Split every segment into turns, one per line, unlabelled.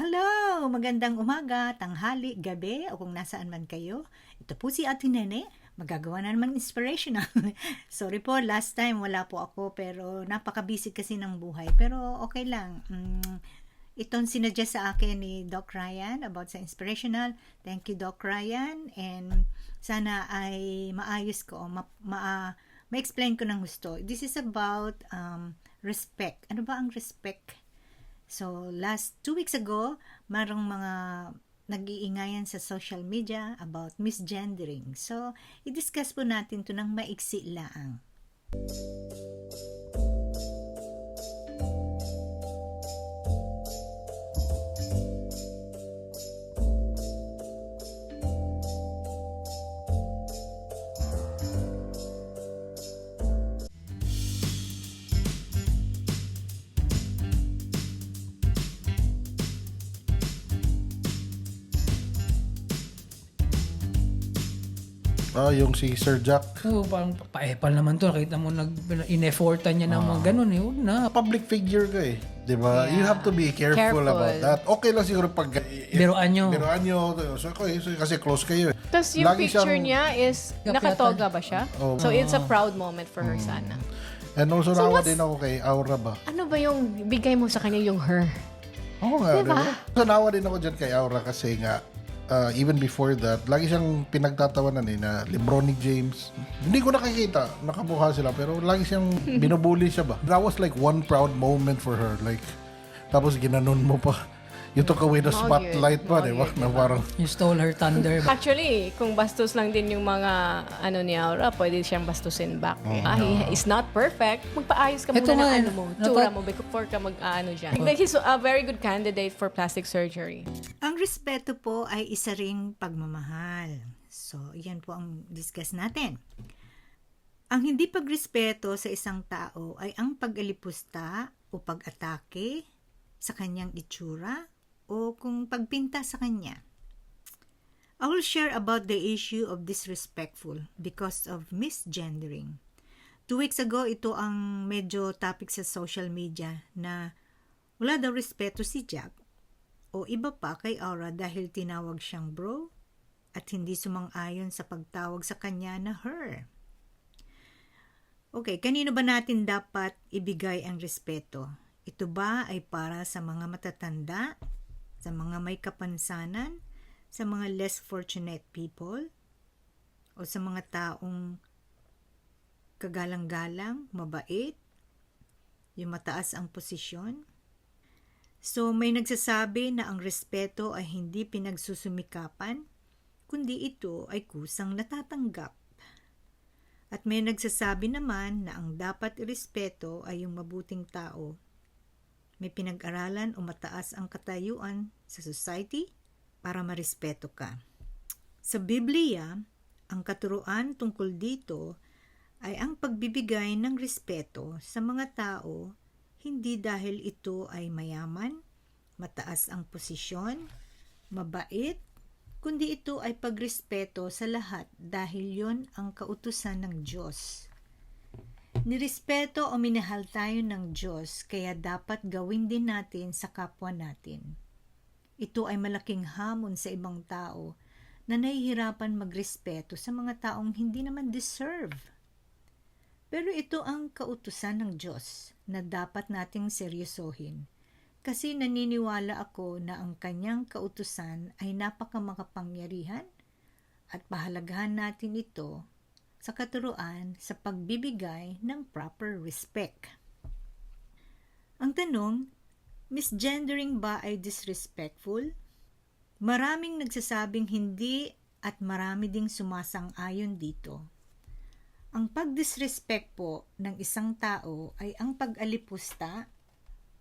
Hello! Magandang umaga, tanghali, gabi, o kung nasaan man kayo. Ito po si Ate Nene. Magagawa na naman inspirational. Sorry po, last time wala po ako pero napaka-busy kasi ng buhay. Pero okay lang. Mm, itong sinadjust sa akin ni Doc Ryan about sa inspirational. Thank you, Doc Ryan. And sana ay maayos ko, ma, ma, ma-explain ko ng gusto. This is about um, respect. Ano ba ang respect? So, last two weeks ago, marong mga nag-iingayan sa social media about misgendering. So, i-discuss po natin to ng maiksi laang.
Ah, yung si Sir Jack.
Oo, parang paepal naman to. Nakita mo, nag, in-effortan niya ng mga ganun eh. Huwag na.
Public figure ka eh. Di ba? You have to be careful,
Careful.
about that. Okay lang siguro pag...
Biruan nyo.
Biruan nyo. So, okay, so, kasi close kayo eh.
Tapos yung
Lagi
picture
siyang-
niya is, nakatoga ba siya?
Oh.
So it's a proud moment for her sana.
And also,
So
nawa
what's-
din ako kay Aura ba?
Ano ba yung bigay mo sa kanya yung her?
Oo nga,
Diba?
diba? So, nawa din ako dyan kay Aura kasi nga, uh, even before that, lagi siyang pinagtatawanan eh, na Lebronic James. Hindi ko nakikita, nakabuha sila, pero lagi siyang binubuli siya ba? That was like one proud moment for her. Like, tapos ginanon mo pa. You took away the spotlight pa, di ba? Na parang,
You stole her thunder.
Actually, kung bastos lang din yung mga ano ni Aura, pwede siyang bastusin back. Ah, he is not perfect. Magpaayos ka
Ito
muna ng
nga,
ano mo,
napa-
tsura mo before ka mag-ano dyan. Like, he's a very good candidate for plastic surgery.
Ang respeto po ay isa ring pagmamahal. So, yan po ang discuss natin. Ang hindi pagrespeto sa isang tao ay ang pag-alipusta o pag-atake sa kanyang itsura o kung pagpinta sa kanya. I will share about the issue of disrespectful because of misgendering. Two weeks ago, ito ang medyo topic sa social media na wala daw respeto si Jack o iba pa kay Aura dahil tinawag siyang bro at hindi sumang-ayon sa pagtawag sa kanya na her. Okay, kanino ba natin dapat ibigay ang respeto? Ito ba ay para sa mga matatanda, sa mga may kapansanan, sa mga less fortunate people, o sa mga taong kagalang-galang, mabait, yung mataas ang posisyon? So may nagsasabi na ang respeto ay hindi pinagsusumikapan, kundi ito ay kusang natatanggap. At may nagsasabi naman na ang dapat irespeto ay yung mabuting tao. May pinag-aralan o mataas ang katayuan sa society para marespeto ka. Sa Biblia, ang katuruan tungkol dito ay ang pagbibigay ng respeto sa mga tao hindi dahil ito ay mayaman, mataas ang posisyon, mabait, kundi ito ay pagrespeto sa lahat dahil yon ang kautusan ng Diyos. Nirespeto o minahal tayo ng Diyos kaya dapat gawin din natin sa kapwa natin. Ito ay malaking hamon sa ibang tao na nahihirapan magrespeto sa mga taong hindi naman deserve. Pero ito ang kautusan ng Diyos na dapat nating seryosohin kasi naniniwala ako na ang kanyang kautusan ay napakamakapangyarihan at pahalagahan natin ito sa katuruan sa pagbibigay ng proper respect. Ang tanong, misgendering ba ay disrespectful? Maraming nagsasabing hindi at marami ding sumasang-ayon dito. Ang pagdisrespect po ng isang tao ay ang pag-alipusta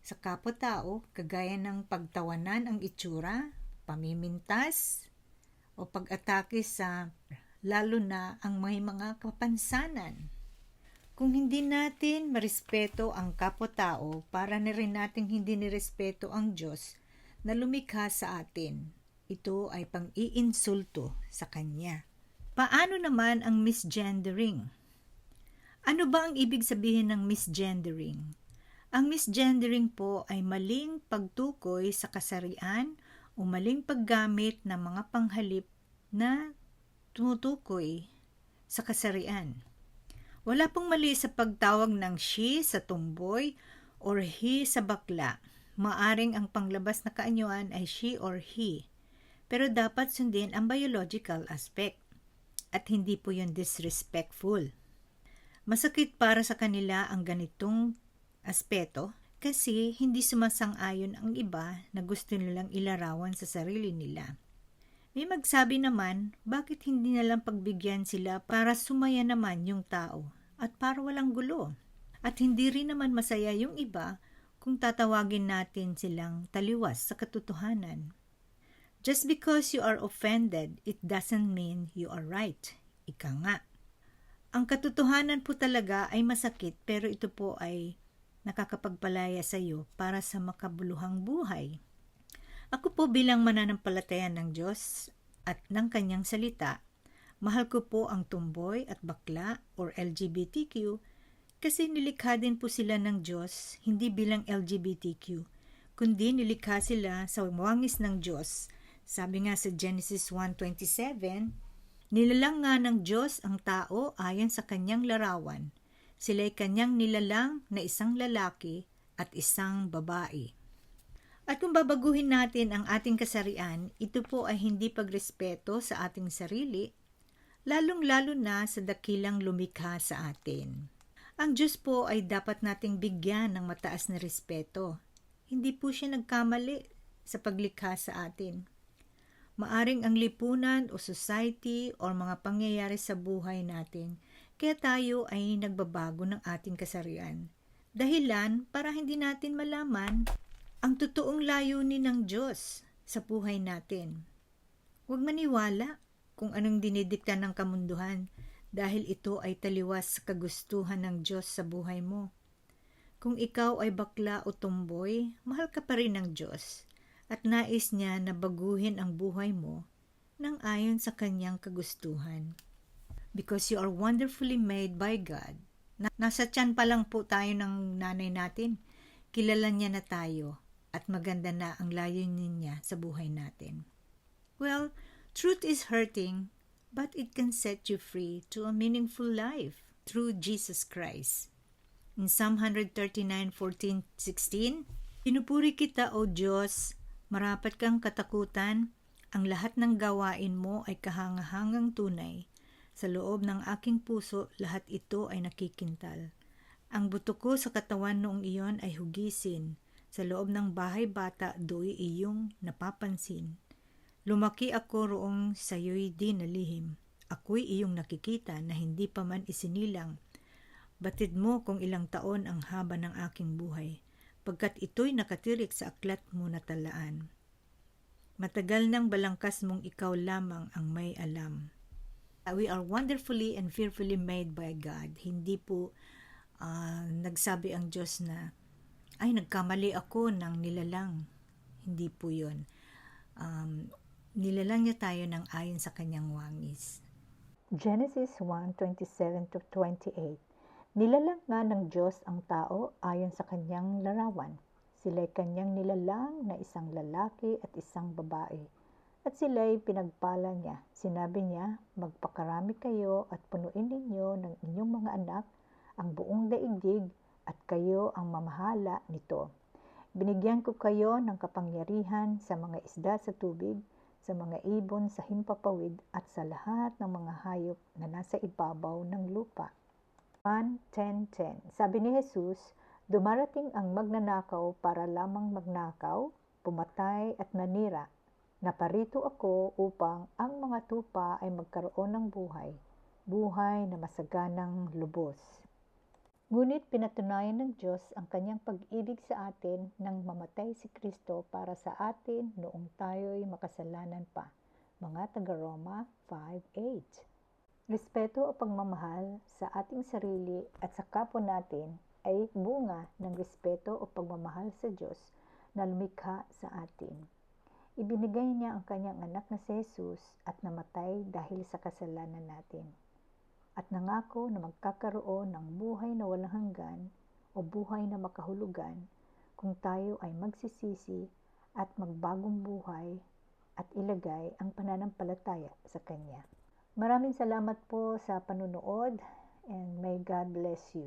sa kapwa-tao kagaya ng pagtawanan ang itsura, pamimintas, o pag-atake sa lalo na ang may mga kapansanan. Kung hindi natin marespeto ang kapwa-tao, para na rin nating hindi nirespeto ang Diyos na lumikha sa atin. Ito ay pang-iinsulto sa Kanya. Paano naman ang misgendering? Ano ba ang ibig sabihin ng misgendering? Ang misgendering po ay maling pagtukoy sa kasarian o maling paggamit ng mga panghalip na tumutukoy sa kasarian. Wala pong mali sa pagtawag ng she sa tomboy or he sa bakla. Maaring ang panglabas na kaanyuan ay she or he. Pero dapat sundin ang biological aspect. At hindi po yun disrespectful. Masakit para sa kanila ang ganitong aspeto kasi hindi sumasang-ayon ang iba na gusto nilang ilarawan sa sarili nila. May magsabi naman, bakit hindi nalang pagbigyan sila para sumaya naman yung tao at para walang gulo. At hindi rin naman masaya yung iba kung tatawagin natin silang taliwas sa katotohanan. Just because you are offended, it doesn't mean you are right. Ika nga. Ang katotohanan po talaga ay masakit pero ito po ay nakakapagpalaya sa iyo para sa makabuluhang buhay. Ako po bilang mananampalataya ng Diyos at ng kanyang salita, mahal ko po ang tumboy at bakla or LGBTQ kasi nilikha din po sila ng Diyos hindi bilang LGBTQ, kundi nilikha sila sa wangis ng Diyos. Sabi nga sa Genesis 1.27, Nilalang nga ng Diyos ang tao ayon sa kanyang larawan. Sila'y kanyang nilalang na isang lalaki at isang babae. At kung babaguhin natin ang ating kasarian, ito po ay hindi pagrespeto sa ating sarili, lalong-lalo na sa dakilang lumikha sa atin. Ang Diyos po ay dapat nating bigyan ng mataas na respeto. Hindi po siya nagkamali sa paglikha sa atin. Maaring ang lipunan o society o mga pangyayari sa buhay natin kaya tayo ay nagbabago ng ating kasarian. Dahilan para hindi natin malaman ang totoong layunin ng Diyos sa buhay natin. Huwag maniwala kung anong dinidikta ng kamunduhan dahil ito ay taliwas sa kagustuhan ng Diyos sa buhay mo. Kung ikaw ay bakla o tumboy, mahal ka pa rin ng Diyos at nais niya na baguhin ang buhay mo nang ayon sa kanyang kagustuhan. Because you are wonderfully made by God. Na- nasa tiyan pa lang po tayo ng nanay natin. Kilala niya na tayo at maganda na ang layunin niya sa buhay natin. Well, truth is hurting, but it can set you free to a meaningful life through Jesus Christ. In Psalm 139:14-16, Pinupuri kita, O Diyos, marapat kang katakutan, ang lahat ng gawain mo ay kahangahangang tunay. Sa loob ng aking puso, lahat ito ay nakikintal. Ang buto ko sa katawan noong iyon ay hugisin. Sa loob ng bahay bata, do'y iyong napapansin. Lumaki ako roong sayo'y di nalihim. Ako'y iyong nakikita na hindi pa man isinilang. Batid mo kung ilang taon ang haba ng aking buhay, pagkat ito'y nakatirik sa aklat mo na talaan. Matagal nang balangkas mong ikaw lamang ang may alam. Uh, We are wonderfully and fearfully made by God. Hindi po ah, nagsabi ang Diyos na, ay, nagkamali ako ng nilalang. Hindi po yun. Um, nilalang niya tayo ng ayon sa kanyang wangis. Genesis 1:27-28 Nilalang nga ng Diyos ang tao ayon sa kanyang larawan. Sila'y kanyang nilalang na isang lalaki at isang babae. At sila'y pinagpala niya. Sinabi niya, magpakarami kayo at punuin ninyo ng inyong mga anak ang buong daigdig at kayo ang mamahala nito. Binigyan ko kayo ng kapangyarihan sa mga isda sa tubig, sa mga ibon sa himpapawid at sa lahat ng mga hayop na nasa ibabaw ng lupa. 1.10.10 Sabi ni Jesus, dumarating ang magnanakaw para lamang magnakaw, pumatay at nanira. Naparito ako upang ang mga tupa ay magkaroon ng buhay, buhay na masaganang lubos. Ngunit pinatunayan ng Diyos ang kanyang pag-ibig sa atin nang mamatay si Kristo para sa atin noong tayo'y makasalanan pa. Mga taga-Roma 5.8 Respeto o pagmamahal sa ating sarili at sa kapwa natin ay bunga ng respeto o pagmamahal sa Diyos na lumikha sa atin. Ibinigay niya ang kanyang anak na si Jesus at namatay dahil sa kasalanan natin. At nangako na magkakaroon ng buhay na walang hanggan o buhay na makahulugan kung tayo ay magsisisi at magbagong buhay at ilagay ang pananampalataya sa Kanya. Maraming salamat po sa panunood and may God bless you.